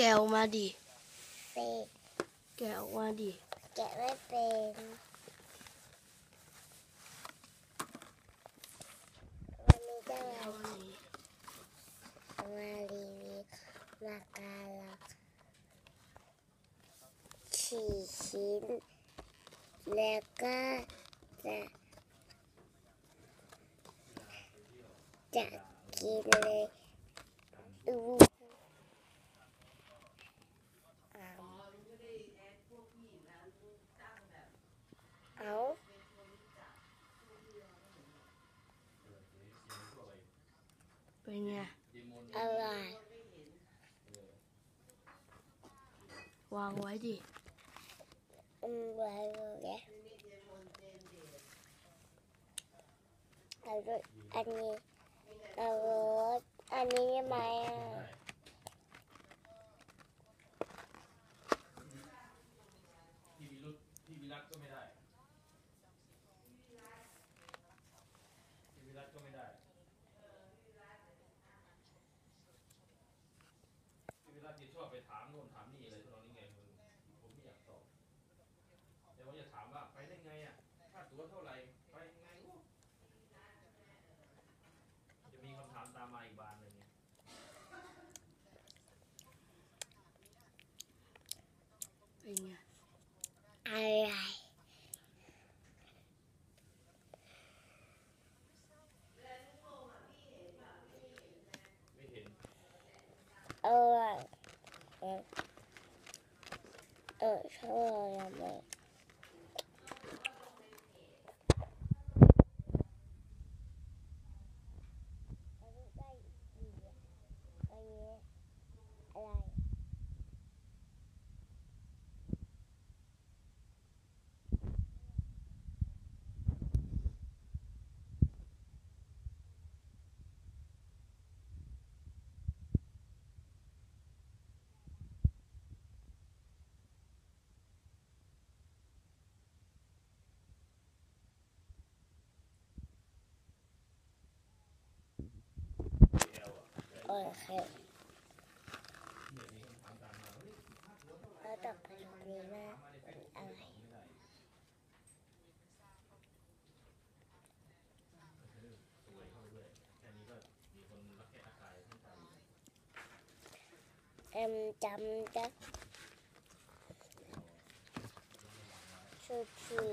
แกะออกมาดิเฟกแกะออกมาดิ แกะไม่เป็นวันนี้จะมาเอาอันนี้มารีวิวมาการะฉี่ชิ้น แล้วก็จะจะกินเลยดูเอาเอา เป็นไงอร่อยวางไว้ดิอืมไว้เลยเอาด้วยอันนี้อันนี้ยังไหมอะ พี่วิรุธพี่วิรัตก็ไม่ได้พี่วิรัตก็ไม่ได้พี่วิรัตที่ช อบไปถามโน่นถามนี่อะไรตอนนี้ไงมึงผมไม่อยากตอบแต่ว่าจะถามว่าไปได้ไงอะค่าตั๋วเท่าไหร่ไปยังไงวะจะมีคำถามตามมาอีกบานเลยเนี่ยเป็นไงอะไรไม่เห็นอร่อ ยเออเออชอบยังไงอันนี้ได้ดีอะอันนี้อะไร แอลอะ โอเคแล้วต่อไปตรงนี้นะอะไรเข้าไปด้วยแค่นี้ก็มีคนรักแค่ทักทายทักทายอยู่เอ็มจำได้ชื่อชื่อ